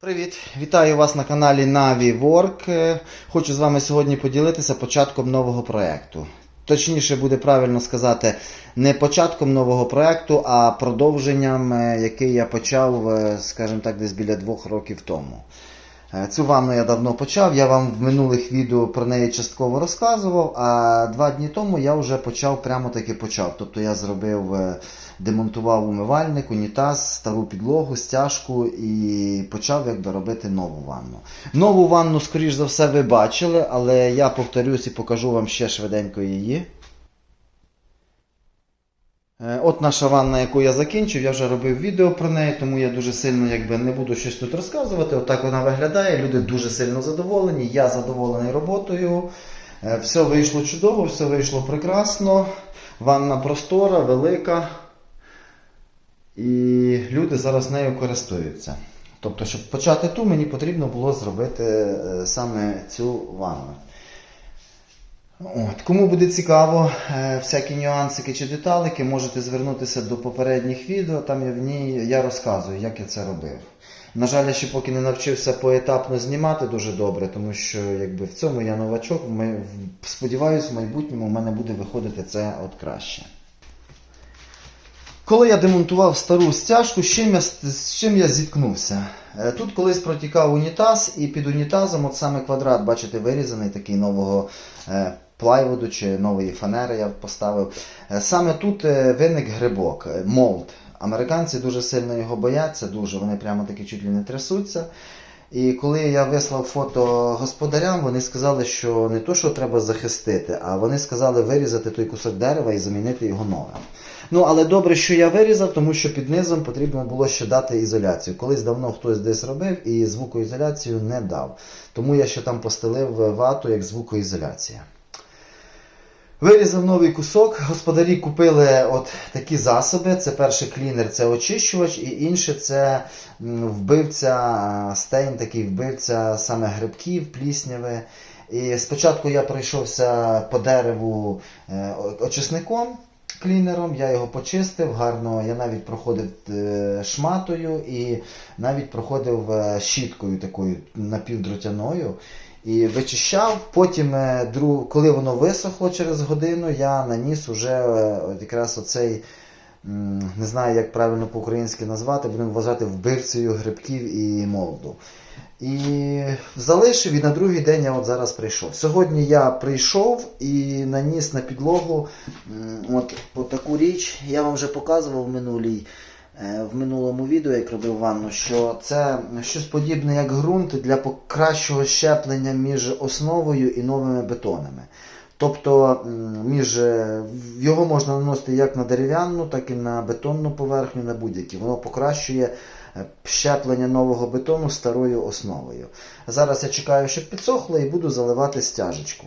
Привіт! Вітаю вас на каналі Navi Work. Е, Хочу з вами сьогодні поділитися початком нового проєкту. Точніше буде правильно сказати, не початком нового проєкту, а продовженням, е, який я почав, е, скажімо так, десь біля двох років тому. Е, Цю ванну я давно почав, я вам в минулих відео про неї частково розказував, а два дні тому я вже почав, прямо таки почав. Тобто я зробив, е, демонтував умивальник, унітаз, стару підлогу, стяжку і почав якби робити нову ванну. Нову ванну, скоріш за все, ви бачили, але я повторюсь і покажу вам ще швиденько її. Е, От наша ванна, яку я закінчив, я вже робив відео про неї, тому я дуже сильно якби, не буду щось тут розказувати. Отак вона виглядає. Люди дуже сильно задоволені. Я задоволений роботою. Е, Все вийшло чудово, все вийшло прекрасно. Ванна простора, велика. І люди зараз нею користуються. Тобто, щоб почати ту, мені потрібно було зробити е, саме цю ванну. От, кому буде цікаво е, всякі нюансики чи деталики, можете звернутися до попередніх відео. Там я в ній я розказую, як я це робив. На жаль, я ще поки не навчився поетапно знімати дуже добре, тому що якби в цьому я новачок. Сподіваюся, в майбутньому в мене буде виходити це от краще. Коли я демонтував стару стяжку, з чим я, з чим я зіткнувся? Е, Тут колись протікав унітаз, і під унітазом, от саме квадрат, бачите, вирізаний такий нового е, плайвуду чи нової фанери я поставив. Е, Саме тут е, виник грибок, е, молд. Американці дуже сильно його бояться, дуже, вони прямо таки чуть ли не трясуться. І коли я вислав фото господарям, вони сказали, що не то, що треба захистити, а вони сказали вирізати той кусок дерева і замінити його новим. Ну, але добре, що я вирізав, тому що під низом потрібно було ще дати ізоляцію. Колись давно хтось десь робив і звукоізоляцію не дав. Тому я ще там постелив вату як звукоізоляція. Вирізав новий кусок. Господарі купили от такі засоби. Це перший клінер, це очищувач, і інше це вбивця, стейн, такий вбивця саме грибків, плісняви. І спочатку я пройшовся по дереву е, очисником. Клінером, я його почистив гарно. Я навіть проходив е, шматою і навіть проходив е, щіткою такою напівдротяною і вичищав. Потім, е, коли воно висохло через годину, я наніс уже е, якраз оцей, не знаю, як правильно по-українськи назвати, будемо вважати вбивцею грибків і молоду. І залишив, і на другий день я от зараз прийшов. Сьогодні я прийшов і наніс на підлогу от, от таку річ. Я вам вже показував минулій. Е, В минулому відео, як робив ванну, що це щось подібне як ґрунт для покращого щеплення між основою і новими бетонами. Тобто між, е, його можна наносити як на дерев'яну, так і на бетонну поверхню, на будь-які. Воно покращує е, щеплення нового бетону старою основою. Зараз я чекаю, щоб підсохло, і буду заливати стяжечку.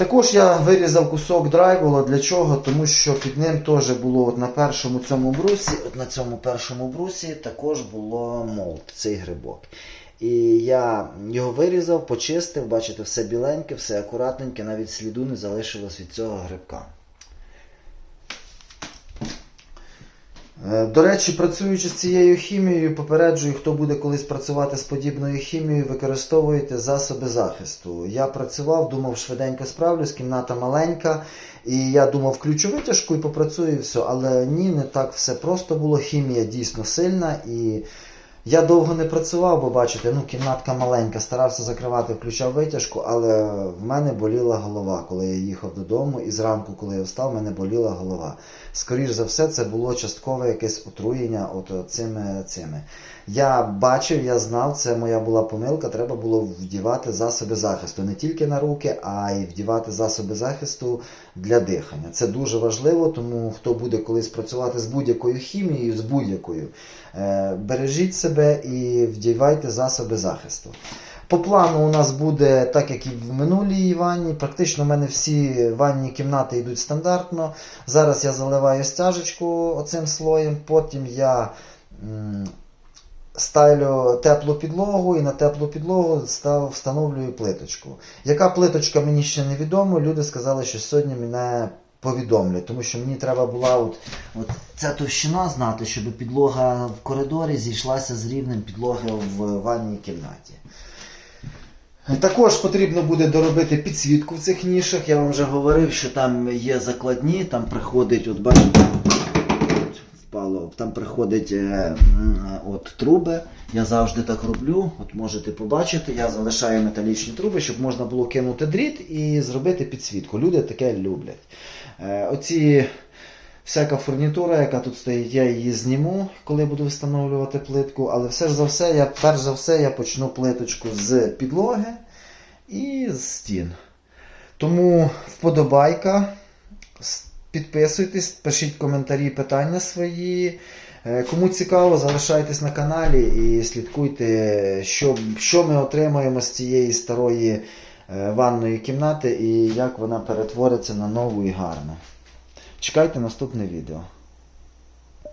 Також я вирізав кусок драйвола. Для чого? Тому що під ним теж було от на першому цьому брусі, от на цьому першому брусі також було молд, цей грибок. І я його вирізав, почистив, бачите, все біленьке, все акуратненьке, навіть сліду не залишилось від цього грибка. До речі, працюючи з цією хімією, попереджую, хто буде колись працювати з подібною хімією, використовуйте засоби захисту. Я працював, думав, швиденько справлюсь, кімната маленька, і я думав, включу витяжку і попрацюю і все. Але ні, не так все просто було. Хімія дійсно сильна і. Я довго не працював, бо бачите, ну кімнатка маленька, старався закривати, включав витяжку, але в мене боліла голова, коли я їхав додому, і зранку, коли я встав, в мене боліла голова. Скоріш за все, це було часткове якесь отруєння от цими цими. Я бачив, я знав, це моя була помилка. Треба було вдівати засоби захисту не тільки на руки, а й вдівати засоби захисту для дихання. Це дуже важливо, тому хто буде колись працювати з будь-якою хімією, з будь-якою, е, бережіть себе і вдівайте засоби захисту. По плану у нас буде, так як і в минулій ванні, практично в мене всі ванні кімнати йдуть стандартно. Зараз я заливаю стяжечку оцим слоєм, потім я м, стайлю теплу підлогу і на теплу підлогу став, встановлюю плиточку. Яка плиточка мені ще не відомо. Люди сказали, що сьогодні мене повідомлю, тому що мені треба була от, от ця товщина знати, щоб підлога в коридорі зійшлася з рівнем підлоги в ванній кімнаті. Також потрібно буде доробити підсвітку в цих нішах. Я вам вже говорив, що там є закладні, там приходить, от бачите, там приходить е, м, от труби. Я завжди так роблю. От можете побачити, я залишаю металічні труби, щоб можна було кинути дріт і зробити підсвітку. Люди таке люблять. Е, оці всяка фурнітура, яка тут стоїть, я її зніму, коли буду встановлювати плитку. Але все ж за все, я, перш за все, я почну плиточку з підлоги і з стін. Тому вподобайка. Підписуйтесь, пишіть коментарі, питання свої. Е, Кому цікаво, залишайтесь на каналі і слідкуйте, що, що ми отримаємо з цієї старої е, ванної кімнати і як вона перетвориться на нову і гарну. Чекайте наступне відео.